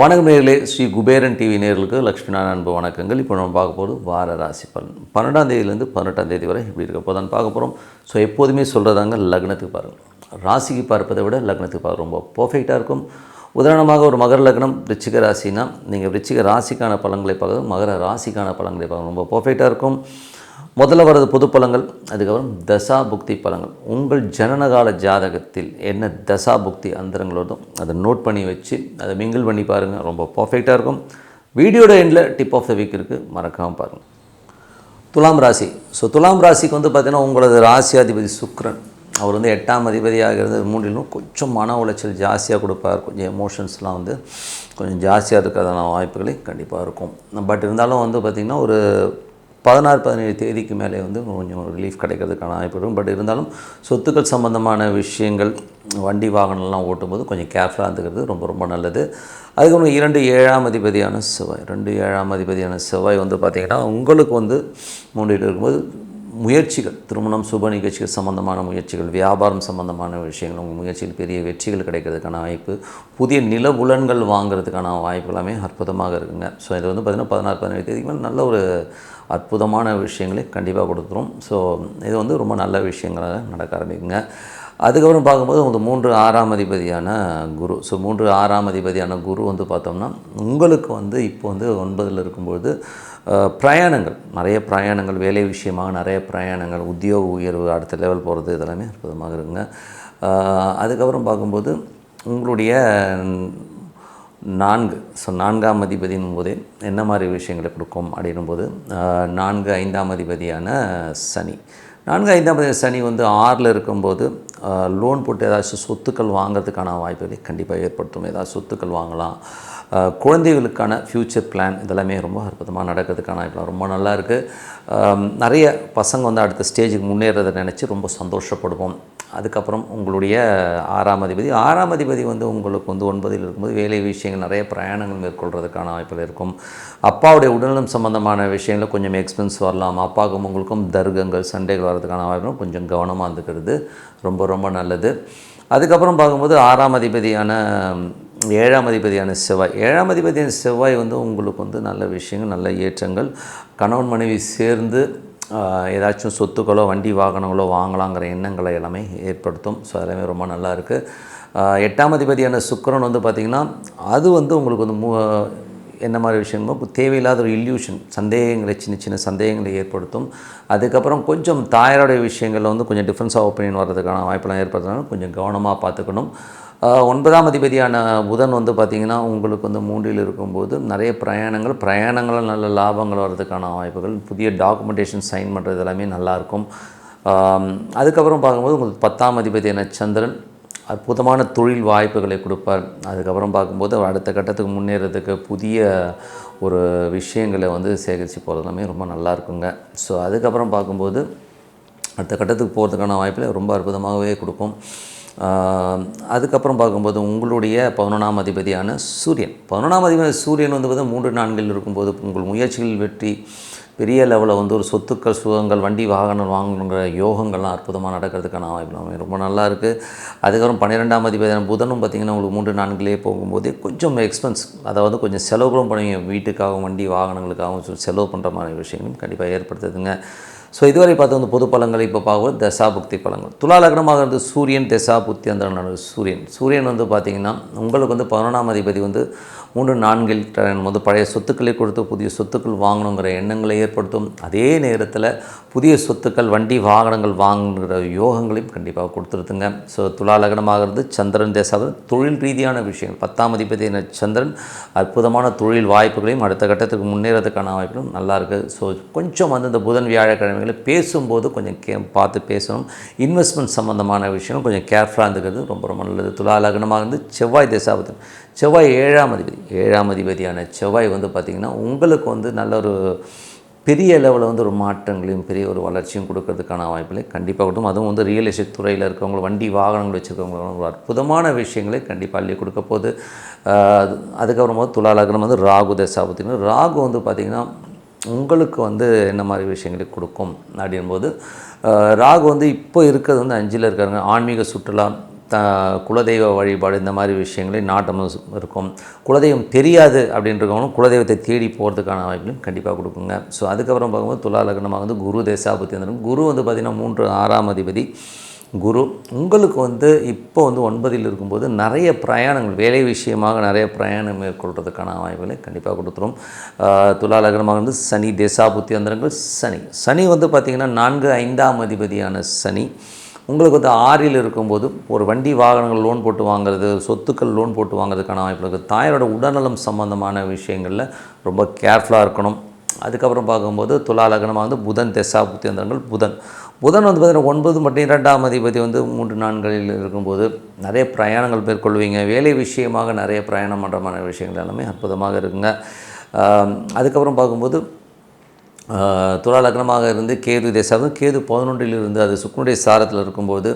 வணக்கம் நேர்களே ஸ்ரீ குபேரன் டிவி நேர்களுக்கு லக்ஷ்மி நாராயண அன்பு வணக்கங்கள். இப்போ நம்ம பார்க்க போகிறது வார ராசி பலன். பன்னெண்டாம் தேதியிலேருந்து பதினெட்டாம் தேதி வரை இப்படி இருக்க போதான் பார்க்க போகிறோம் ஸோ எப்போதுமே சொல்கிறதாங்க லக்னத்துக்கு பாருங்கள் ராசிக்கு பார்ப்பதை விட லக்னத்துக்கு பார்க்க ரொம்ப பர்ஃபெக்டாக இருக்கும். உதாரணமாக ஒரு மகர லக்னம் ரிச்சிக ராசினா நீங்கள் ரிச்சிக ராசிக்கான பலன்களை பார்க்குறது மகர ராசிக்கான பலன்களை பார்க்க ரொம்ப பர்ஃபெக்டாக இருக்கும். முதல்ல வர்றது பொது பலங்கள் அதுக்கப்புறம் தசா புக்தி பலங்கள். உங்கள் ஜனனகால ஜாதகத்தில் என்ன தசா புக்தி அந்தரங்கள் வருதோ அதை நோட் பண்ணி வச்சு அதை மிங்கிள் பண்ணி பாருங்கள் ரொம்ப பர்ஃபெக்டாக இருக்கும். வீடியோட எண்டில் டிப் ஆஃப் த வீக் இருக்குது மறக்காமல் பாருங்கள் துலாம் ராசி. ஸோ துலாம் ராசிக்கு வந்து பார்த்திங்கன்னா உங்களது ராசியாதிபதி சுக்ரன். அவர் வந்து எட்டாம் அதிபதியாக இருந்து மூன்றிலும் கொஞ்சம் மன உளைச்சல் ஜாஸ்தியாக கொடுப்பார். கொஞ்சம் எமோஷன்ஸ்லாம் வந்து கொஞ்சம் ஜாஸ்தியாக இருக்கிறதான வாய்ப்புகளை கண்டிப்பாக இருக்கும். பட் இருந்தாலும் வந்து பார்த்திங்கன்னா ஒரு பதினாறு பதினேழு தேதிக்கு மேலே வந்து கொஞ்சம் ரிலீஃப் கிடைக்கிறதுக்கான வாய்ப்பு இருக்கும் பட் இருந்தாலும் சொத்துக்கள் சம்மந்தமான விஷயங்கள் வண்டி வாகனம்லாம் ஓட்டும்போது கொஞ்சம் கேர்ஃபுல்லாக இருந்துக்கிறது ரொம்ப ரொம்ப நல்லது. அதுக்கப்புறம் இரண்டு ஏழாம் அதிபதியான செவ்வாய். ரெண்டு ஏழாம் அதிபதியான செவ்வாய் வந்து பார்த்திங்கன்னா உங்களுக்கு வந்து மூன்றில் இருக்கும்போது முயற்சிகள் திருமணம் சுப நிகழ்ச்சிகள் சம்பந்தமான முயற்சிகள் வியாபாரம் சம்பந்தமான விஷயங்கள் உங்கள் முயற்சியில் பெரிய வெற்றிகள் கிடைக்கிறதுக்கான வாய்ப்பு புதிய நிலபுலன்கள் வாங்குறதுக்கான வாய்ப்புகளாமே அற்புதமாக இருக்குங்க. ஸோ இது வந்து பார்த்திங்கன்னா பதினாறு பதினேழு தேதிக்கு மேலே நல்ல ஒரு அற்புதமான விஷயங்களை கண்டிப்பாக கொடுத்துரும். ஸோ இது வந்து ரொம்ப நல்ல விஷயங்களாக நடக்க ஆரம்பிக்குங்க. அதுக்கப்புறம் பார்க்கும்போது இந்த மூன்று ஆறாம் அதிபதியான குரு. ஸோ மூன்று ஆறாம் அதிபதியான குரு வந்து பார்த்தோம்னா உங்களுக்கு வந்து இப்போ வந்து ஒன்பதில் இருக்கும்பொழுது பிரயாணங்கள். நிறைய பிரயாணங்கள் வேலை விஷயமாக நிறைய பிரயாணங்கள் உத்தியோக உயர்வு அடுத்த லெவல் போகிறது இதெல்லாமே அற்புதமாக இருக்குங்க. அதுக்கப்புறம் பார்க்கும்போது உங்களுடைய நான்கு ஸோ நான்காம் அதிபதினும் போதே என்ன மாதிரி விஷயங்களை கொடுக்கும் அப்படின்னும் போது நான்கு ஐந்தாம் அதிபதியான சனி. நான்கு ஐந்தாம் சனி வந்து ஆறில் இருக்கும்போது லோன் போட்டு ஏதாச்சும் சொத்துக்கள் வாங்குறதுக்கான வாய்ப்புகளை கண்டிப்பாக ஏற்படுத்தும். ஏதாவது சொத்துக்கள் வாங்கலாம். குழந்தைகளுக்கான ஃப்யூச்சர் பிளான் இதெல்லாமே ரொம்ப அற்புதமாக நடக்கிறதுக்கான வாய்ப்பு ரொம்ப நல்லா இருக்குது நிறைய பசங்க வந்து அடுத்த ஸ்டேஜுக்கு முன்னேறதை நினச்சி ரொம்ப சந்தோஷப்படுவோம். அதுக்கப்புறம் உங்களுடைய ஆறாம் அதிபதி. ஆறாம் அதிபதி வந்து உங்களுக்கு வந்து ஒன்பதில் இருக்கும்போது வேலை விஷயங்கள் நிறைய பிரயாணங்கள் மேற்கொள்கிறதுக்கான வாய்ப்புகள் இருக்கும். அப்பாவுடைய உடல்நலம் சம்பந்தமான விஷயங்களில் கொஞ்சம் எக்ஸ்பென்ஸ் வரலாம். அப்பாவுக்கும் உங்களுக்கும் தர்க்கங்கள் சண்டைகள் வர்றதுக்கான வாய்ப்புகள் கொஞ்சம் கவனமாக இருந்துக்கிறது ரொம்ப ரொம்ப நல்லது. அதுக்கப்புறம் பார்க்கும்போது ஆறாம் அதிபதியான ஏழாம் அதிபதியான செவ்வாய். ஏழாம் அதிபதியான செவ்வாய் வந்து உங்களுக்கு வந்து நல்ல விஷயங்கள் நல்ல ஏற்றங்கள். கணவன் மனைவி சேர்ந்து ஏதாச்சும் சொத்துக்களோ வண்டி வாகனங்களோ வாங்கலாங்கிற எண்ணங்களை எல்லாமே ஏற்படுத்தும். ஸோ எல்லாமே ரொம்ப நல்லா இருக்குது எட்டாம் அதிபதியான சுக்கரன் வந்து பார்த்திங்கன்னா அது வந்து உங்களுக்கு வந்து மூ என்ன மாதிரி விஷயமோ தேவையில்லாத ஒரு இல்யூஷன் சந்தேகங்களை சின்ன சின்ன சந்தேகங்களை ஏற்படுத்தும். அதுக்கப்புறம் கொஞ்சம் தாயாருடைய விஷயங்களில் வந்து கொஞ்சம் டிஃப்ரென்ஸ் ஆஃப் ஒப்பீனியன் வர்றதுக்கான வாய்ப்பெல்லாம் ஏற்படுத்தினாலும் கொஞ்சம் கவனமாக பார்த்துக்கணும். ஒன்பதாம் அதிபதியான புதன் வந்து பார்த்திங்கன்னா உங்களுக்கு வந்து மூன்றில் இருக்கும்போது நிறைய பிரயாணங்கள் பிரயாணங்களால் நல்ல லாபங்கள் வர்றதுக்கான வாய்ப்புகள் புதிய டாக்குமெண்டேஷன் சைன் பண்ணுறது எல்லாமே நல்லாயிருக்கும் அதுக்கப்புறம் பார்க்கும்போது உங்களுக்கு பத்தாம் அதிபதியான சந்திரன். அற்புதமான தொழில் வாய்ப்புகளை கொடுப்பார். அதுக்கப்புறம் பார்க்கும்போது அடுத்த கட்டத்துக்கு முன்னேறதுக்கு புதிய ஒரு விஷயங்களை வந்து சேகரித்து போகிறது எல்லாமே ரொம்ப நல்லா இருக்குங்க. ஸோ அதுக்கப்புறம் பார்க்கும்போது அடுத்த கட்டத்துக்கு போகிறதுக்கான வாய்ப்பில் ரொம்ப அற்புதமாகவே கொடுக்கும் அதுக்கப்புறம் பார்க்கும்போது உங்களுடைய பதினொன்றாம் அதிபதியான சூரியன். பதினொன்றாம் அதிபதி சூரியன் வந்து பார்த்தா மூன்று நான்கில் இருக்கும்போது உங்கள் முயற்சிகள் வெற்றி பெரிய லெவலில் வந்து ஒரு சொத்துக்கள் சுகங்கள் வண்டி வாகனம் வாங்கணுங்கிற யோகங்கள்லாம் அற்புதமாக நடக்கிறதுக்கான வாய்ப்பு ரொம்ப நல்லா இருக்குது அதுக்கப்புறம் பன்னிரெண்டாம் அதிபதியான புதனும் பார்த்திங்கன்னா உங்களுக்கு மூன்று நான்கிலே போகும்போதே கொஞ்சம் எக்ஸ்பென்ஸ் அதாவது கொஞ்சம் செலவுகளும் பண்ணுவீங்க. வீட்டுக்காகவும் வண்டி வாகனங்களுக்காகவும் சொல்லி செலவு பண்ணுற மாதிரி விஷயங்களும் கண்டிப்பாக ஏற்படுத்துதுங்க. ஸோ இதுவரை பார்த்து வந்து பொது பழங்களை இப்போ பார்க்கும்போது தசாபுக்தி பலங்கள் துலா லக்னமாக இருந்து சூரியன் தசா புக்தி அந்த சூரியன். சூரியன் வந்து பார்த்திங்கன்னா உங்களுக்கு வந்து பதினொன்றாம் அதிபதி வந்து மூன்று நான்கில் வந்து பழைய சொத்துக்களை கொடுத்து புதிய சொத்துக்கள் வாங்கணுங்கிற எண்ணங்களை ஏற்படுத்தும். அதே நேரத்தில் புதிய சொத்துக்கள் வண்டி வாகனங்கள் வாங்குகிற யோகங்களையும் கண்டிப்பாக கொடுத்துருதுங்க ஸோ துலா லக்னமாக இருந்து சந்திரன் தேசாவது தொழில் ரீதியான விஷயங்கள். பத்தாம் அதிபதியான சந்திரன் அற்புதமான தொழில் வாய்ப்புகளையும் அடுத்த கட்டத்துக்கு முன்னேறதுக்கான வாய்ப்புகளும் நல்லா இருக்குது ஸோ கொஞ்சம் வந்து இந்த புதன் வியாழக்கிழமை வியாழக்கிழமைகளில் பேசும்போது கொஞ்சம் கே பார்த்து பேசணும். இன்வெஸ்ட்மெண்ட் சம்மந்தமான விஷயம் கொஞ்சம் கேர்ஃபுல்லாக இருந்துக்கிறது ரொம்ப ரொம்ப நல்லது. துலா லக்னமாக இருந்து செவ்வாய் தசாபத்தன் செவ்வாய் ஏழாம் அதிபதி ஏழாம் அதிபதியான செவ்வாய் வந்து பார்த்திங்கன்னா உங்களுக்கு வந்து நல்ல ஒரு பெரிய லெவலில் வந்து ஒரு மாற்றங்களையும் பெரிய ஒரு வளர்ச்சியும் கொடுக்கறதுக்கான வாய்ப்புகளை கண்டிப்பாக கொடுக்கும். அதுவும் வந்து ரியல் எஸ்டேட் துறையில் இருக்கவங்க வண்டி வாகனங்கள் வச்சுருக்கவங்க ஒரு அற்புதமான விஷயங்களை கண்டிப்பாக அள்ளி கொடுக்க போகுது. அதுக்கப்புறம் வந்து வந்து ராகு தசா பார்த்திங்கன்னா ராகு வந்து பார்த்திங்கன்னா உங்களுக்கு வந்து என்ன மாதிரி விஷயங்களை கொடுக்கும் அப்படின்போது ராகு வந்து இப்போ இருக்கிறது வந்து அஞ்சில் இருக்காருங்க. ஆன்மீக சுற்றுலா த குலதெய்வ வழிபாடு இந்த மாதிரி விஷயங்களே நாட்டம் இருக்கும். குலதெய்வம் தெரியாது அப்படின்றவங்களும் குலதெய்வத்தை தேடி போகிறதுக்கான வாய்ப்புகளும் கண்டிப்பாக கொடுக்குங்க. ஸோ அதுக்கப்புறம் பார்க்கும்போது துலா லக்னமாக வந்து குரு தேசாபுத்தி வந்துடும் குரு வந்து பார்த்திங்கன்னா மூன்று ஆறாம் அதிபதி. குரு உங்களுக்கு வந்து இப்போ வந்து ஒன்பதில் இருக்கும்போது நிறைய பிரயாணங்கள் வேலை விஷயமாக நிறைய பிரயாணம் மேற்கொள்கிறதுக்கான வாய்ப்புகளை கண்டிப்பாக கொடுத்துரும். ஆஹ் துலா லக்னமாக வந்து சனி தேசாபுத்தி அந்தரங்கள் சனி. சனி வந்து பார்த்திங்கன்னா நான்கு ஐந்தாம் அதிபதியான சனி. உங்களுக்கு வந்து ஆறில் இருக்கும்போது ஒரு வண்டி வாகனங்கள் லோன் போட்டு வாங்குறது சொத்துக்கள் லோன் போட்டு வாங்குறதுக்கான வாய்ப்பு இருக்குது தாயாரோட உடல்நலம் சம்பந்தமான விஷயங்களில் ரொம்ப கேர்ஃபுல்லாக இருக்கணும். அதுக்கப்புறம் பார்க்கும்போது துலா லக்னமாக வந்து புதன் தெசாபுத்தி அந்தரங்கள் புதன். புதன் வந்து பார்த்திங்கன்னா ஒன்பது மற்றும் இரண்டாம் அதிபதி வந்து மூன்று நான்களில் இருக்கும்போது நிறைய பிரயாணங்கள் மேற்கொள்வீங்க. வேலை விஷயமாக நிறைய பிரயாணம் பண்ணுறமான விஷயங்கள் எல்லாமே அற்புதமாக இருக்குங்க. அதுக்கப்புறம் பார்க்கும்போது துலா லக்னமாக இருந்து கேது தேசம் கேது பதினொன்றில் இருந்து அது சுக்குனுடைய சாரத்தில் இருக்கும்போது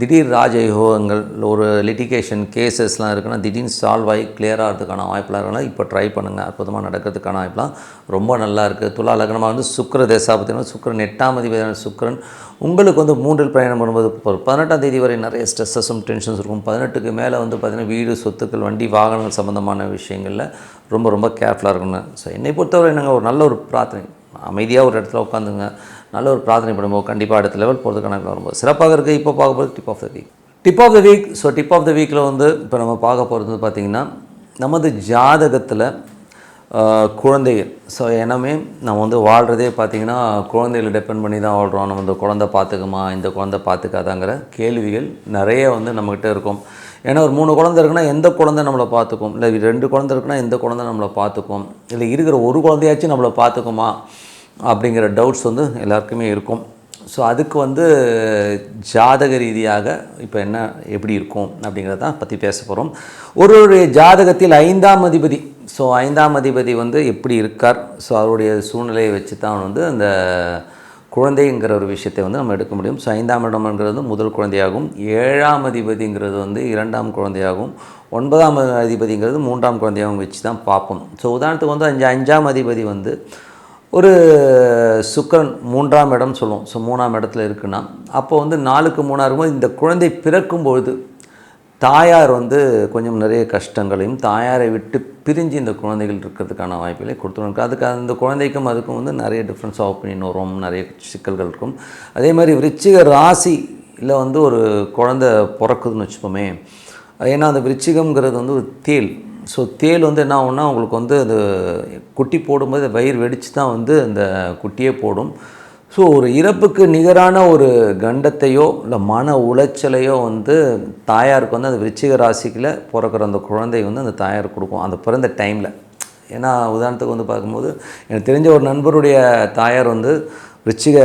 திடீர் ராஜயோகங்கள் ஒரு லிட்டிகேஷன் கேசஸ்லாம் இருக்குன்னா திடீர்னு சால்வ் ஆகி கிளியர் ஆகிறதுக்கான வாய்ப்பெலாம் இருக்கலாம் இப்போ ட்ரை பண்ணுங்கள் அற்புதமாக நடக்கிறதுக்கான வாய்ப்பெலாம் ரொம்ப நல்லா இருக்குது துலா லக்னமாக வந்து சுக்கர தேசா பார்த்தீங்கன்னா சுக்கரன் எட்டாம் அதிபதியான சுக்கிரன் உங்களுக்கு வந்து மூன்றில் பயணம் பண்ணும்போது ஒரு பதினெட்டாம் தேதி வரை நிறைய ஸ்ட்ரெஸ்ஸஸும் டென்ஷன்ஸ் இருக்கும். பதினெட்டுக்கு மேலே வந்து பார்த்திங்கன்னா வீடு சொத்துக்கள் வண்டி வாகனங்கள் சம்மந்தமான விஷயங்களில் ரொம்ப ரொம்ப கேர்ஃபுல்லாக இருக்கணும் ஸோ என்னை பொறுத்தவரை நாங்கள் ஒரு நல்ல ஒரு பிரார்த்தனை. அமைதியாக ஒரு இடத்துல உட்காந்துங்க. நல்ல ஒரு பிரார்த்தனை பண்ணும்போது கண்டிப்பாக அடுத்த லெவல் போகிறதுக்கான வரும்போது. சிறப்பாக இருக்குது இப்போ பார்க்க போகிறது tip of the week tip of the week so tip of the வீக்கில் வந்து இப்போ நம்ம பார்க்க போகிறது பார்த்திங்கன்னா நமது ஜாதகத்தில் குழந்தைகள். ஸோ எனமே நம்ம வந்து வாழ்கிறதே பார்த்திங்கன்னா குழந்தைகளை டிபெண்ட் பண்ணி தான் வாழ்கிறோம் நம்ம இந்த குழந்தை பார்த்துக்குமா இந்த குழந்தை பார்த்துக்காதாங்கிற கேள்விகள் நிறைய வந்து நம்மக்கிட்ட இருக்கும். ஏன்னா ஒரு மூணு குழந்தை இருக்குன்னா எந்த குழந்தை நம்மளை பார்த்துக்கும்? இல்லை ரெண்டு குழந்தை இருக்குன்னா எந்த குழந்தை நம்மளை பார்த்துக்கும்? இல்லை இருக்கிற ஒரு குழந்தையாச்சும் நம்மளை பார்த்துக்குமா? அப்படிங்கிற டவுட்ஸ் வந்து எல்லாருக்குமே இருக்கும். ஸோ அதுக்கு வந்து ஜாதக ரீதியாக இப்போ என்ன எப்படி இருக்கும் அப்படிங்கிறத தான் பற்றி பேச போகிறோம் ஒரு ஒரு ஜாதகத்தில் ஐந்தாம் அதிபதி ஸோ ஐந்தாம் அதிபதி வந்து எப்படி இருக்கார்? ஸோ அவருடைய சூழ்நிலையை வச்சு தான் வந்து அந்த குழந்தைங்கிற ஒரு விஷயத்தை வந்து நம்ம எடுக்க முடியும். ஸோ ஐந்தாம் இடம்ங்கிறது முதல் குழந்தையாகும். ஏழாம் அதிபதிங்கிறது வந்து இரண்டாம் குழந்தையாகும். ஒன்பதாம் அதிபதிங்கிறது மூன்றாம் குழந்தையாகவும் வச்சு தான் பார்ப்போம். ஸோ உதாரணத்துக்கு வந்து அஞ்சு அஞ்சாம் அதிபதி வந்து ஒரு சுக்கரன் மூன்றாம் இடம் சொல்லுவோம். ஸோ மூணாம் இடத்துல இருக்குன்னா அப்போ வந்து நாலுக்கு மூணாக இருக்கும்போது இந்த குழந்தை பிறக்கும்பொழுது தாயார் வந்து கொஞ்சம் நிறைய கஷ்டங்களையும் தாயாரை விட்டு பிரிஞ்சு இந்த குழந்தைகள் இருக்கிறதுக்கான வாய்ப்புகளை கொடுத்துருக்கு அதுக்கு அந்த குழந்தைக்கும் அதுக்கும் வந்து நிறைய டிஃப்ரென்ஸ் ஆஃப் ஒப்பீனியன் வரும் நிறைய சிக்கல்கள் இருக்கும். அதே மாதிரி விருச்சிக ராசியில் வந்து ஒரு குழந்தை பிறக்குதுன்னு வச்சுப்போமே ஏன்னா அந்த விருச்சிகம்ங்கிறது வந்து ஒரு தேல் ஸோ தேல் வந்து என்ன ஆகும்னா உங்களுக்கு வந்து அது குட்டி போடும்போது வயிறு வெடித்து தான் வந்து அந்த குட்டியே போடும். ஸோ ஒரு இறப்புக்கு நிகரான ஒரு கண்டத்தையோ இல்லை மன உளைச்சலையோ வந்து தாயாருக்கு வந்து அந்த விருச்சிக ராசிக்கில் பிறக்கிற அந்த குழந்தை வந்து அந்த தாயார் கொடுக்கும். அந்த பிறந்த டைமில் ஏன்னா உதாரணத்துக்கு வந்து பார்க்கும்போது எனக்கு தெரிஞ்ச ஒரு நண்பருடைய தாயார் வந்து விருச்சிக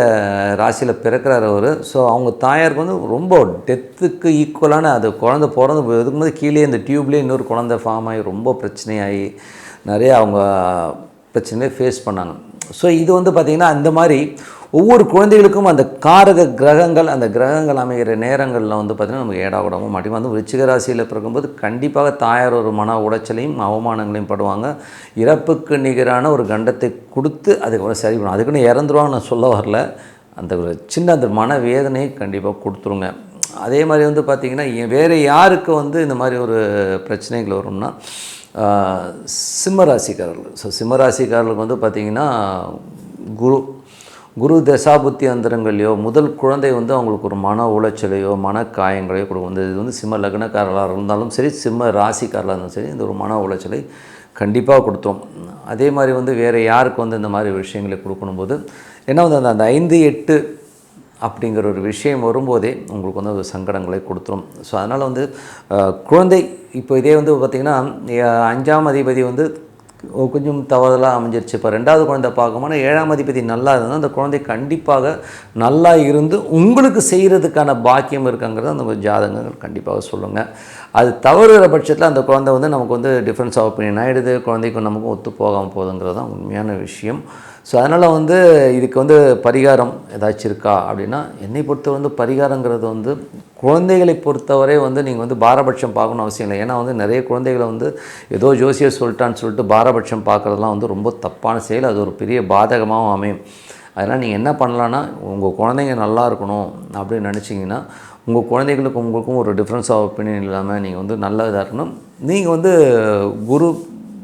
ராசியில் பிறக்கிறார் அவர். ஸோ அவங்க தாயாருக்கு வந்து ரொம்ப டெத்துக்கு ஈக்குவலான அது குழந்தை பிறந்து இருக்கும்போது கீழே இந்த டியூப்லேயே இன்னொரு குழந்தை ஃபார்ம் ஆகி ரொம்ப பிரச்சனையாகி நிறைய அவங்க பிரச்சனையை ஃபேஸ் பண்ணாங்க. ஸோ இது வந்து பார்த்திங்கன்னா அந்த மாதிரி ஒவ்வொரு குழந்தைகளுக்கும் அந்த காரக கிரகங்கள் அந்த கிரகங்கள் அமைகிற நேரங்களில் வந்து பார்த்திங்கன்னா நமக்கு ஏடாவிடவும் மாட்டேங்குது வந்து விருச்சிக ராசியில் பிறக்கும்போது கண்டிப்பாக தாயார் ஒரு மன உடைச்சலையும் அவமானங்களையும் படுவாங்க. இறப்புக்கு நிகரான ஒரு கண்டத்தை கொடுத்து அதுக்கப்புறம் சரி பண்ணும் அதுக்குன்னு இறந்துருவாங்க நான் சொல்ல வரல. அந்த ஒரு சின்ன அந்த மன வேதனையை கண்டிப்பாக கொடுத்துருங்க. அதே மாதிரி வந்து பார்த்திங்கன்னா வேறு யாருக்கு வந்து இந்த மாதிரி ஒரு பிரச்சனைகள் வரும்னா சிம்மராசிக்காரர்கள் சிம்ம ராசிக்காரர்கள். ஸோ சிம்மராசிக்காரர்களுக்கு வந்து பார்த்திங்கன்னா குரு குரு தசாபுத்தி அந்தரங்களையோ முதல் குழந்தை வந்து அவங்களுக்கு ஒரு மன உளைச்சலையோ மன காயங்களையோ கொடுக்கும். இந்த இது வந்து சிம்ம லக்னக்காரர்களாக இருந்தாலும் சரி சிம்ம ராசிக்காரர்களாக இருந்தாலும் சரி இந்த ஒரு மன உளைச்சலை கண்டிப்பாக கொடுத்தோம். அதே மாதிரி வந்து வேறு யாருக்கு வந்து இந்த மாதிரி விஷயங்களை கொடுக்கணும் போது ஏன்னா வந்து அந்த அந்த ஐந்து எட்டு அப்படிங்கிற ஒரு விஷயம் வரும்போதே உங்களுக்கு வந்து ஒரு சங்கடங்களை கொடுத்துரும். ஸோ அதனால் வந்து குழந்தை இப்போ இதே வந்து பார்த்திங்கன்னா அஞ்சாம் அதிபதி வந்து கொஞ்சம் தவறுதலாக அமைஞ்சிருச்சு. இப்போ ரெண்டாவது குழந்தை பார்க்கும்போது ஏழாம் அதிபதி நல்லா இருந்தால் அந்த குழந்தை கண்டிப்பாக நல்லா இருந்து உங்களுக்கு செய்கிறதுக்கான பாக்கியம் இருக்குங்கிறத அந்த ஜாதகங்கள் கண்டிப்பாக சொல்லுங்கள் அது தவறுகிற பட்சத்தில் அந்த குழந்தை வந்து நமக்கு வந்து டிஃப்ரென்ஸ் ஆஃப் ஒப்பீனியன் ஆகிடுது குழந்தைக்கும் நமக்கும் ஒத்து போகாமல் போகுதுங்கிறது தான் உண்மையான விஷயம். ஸோ அதனால் வந்து இதுக்கு வந்து பரிகாரம் ஏதாச்சும் இருக்கா அப்படின்னா என்னை பொறுத்த வந்து பரிகாரங்கிறது வந்து குழந்தைகளை பொறுத்தவரை வந்து நீங்கள் வந்து பாரபட்சம் பார்க்கணும் அவசியம் இல்லை. ஏன்னா வந்து நிறைய குழந்தைகளை வந்து ஏதோ ஜோசியர் சொல்லிட்டான்னு சொல்லிட்டு பாரபட்சம் பார்க்குறதுலாம் வந்து ரொம்ப தப்பான செயல். அது ஒரு பெரிய பாதகமாகவும் அமையும். அதனால் நீங்கள் என்ன பண்ணலான்னா உங்கள் குழந்தைங்க நல்லா இருக்கணும் அப்படின்னு நினச்சிங்கன்னா உங்கள் குழந்தைகளுக்கும் உங்களுக்கும் ஒரு டிஃப்ரென்ஸ் ஆஃப் ஒப்பீனியன் இல்லாமல் நீங்கள் வந்து நல்ல இதாக இருக்கணும். நீங்கள் வந்து குரு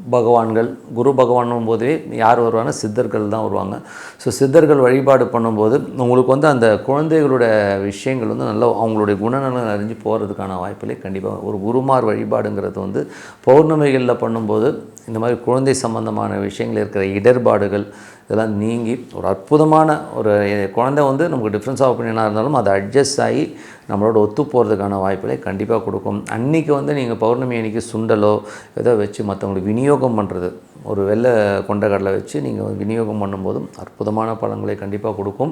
பகவான்கள் குரு பகவானும் போதே யார் வருவாங்க சித்தர்கள் தான் வருவாங்க. ஸோ சித்தர்கள் வழிபாடு பண்ணும்போது உங்களுக்கு வந்து அந்த குழந்தைகளோட விஷயங்கள் வந்து நல்லா அவங்களுடைய குணநலன் அறிஞ்சு போகிறதுக்கான வாய்ப்பிலே கண்டிப்பாக ஒரு குருமார் வழிபாடுங்கிறது வந்து பௌர்ணமிகளில் பண்ணும்போது இந்த மாதிரி குழந்தை சம்பந்தமான விஷயங்கள் இருக்கிற இடர்பாடுகள் இதெல்லாம் நீங்கி ஒரு அற்புதமான ஒரு குழந்தை வந்து நமக்கு டிஃப்ரென்ஸ் ஆஃப் ஒப்பீனியனாக இருந்தாலும் அதை அட்ஜஸ்ட் ஆகி நம்மளோட ஒத்து போகிறதுக்கான வாய்ப்புகளை கண்டிப்பாக கொடுக்கும். அன்றைக்கி வந்து நீங்கள் பௌர்ணமி அன்றைக்கி சுண்டலோ ஏதோ வச்சு மற்றவங்களுக்கு விநியோகம் பண்ணுறது ஒரு வெள்ளை கொண்டக்கடலை வச்சு நீங்கள் விநியோகம் பண்ணும்போதும் அற்புதமான பழங்களை கண்டிப்பாக கொடுக்கும்.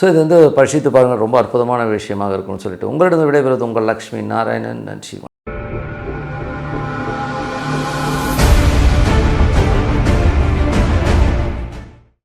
ஸோ இது வந்து பரிசித்து பாருங்கள் ரொம்ப அற்புதமான விஷயமாக இருக்கும்னு சொல்லிட்டு. உங்களிடம் விடைபெறுவது உங்கள் லக்ஷ்மி நாராயணன். நன்றி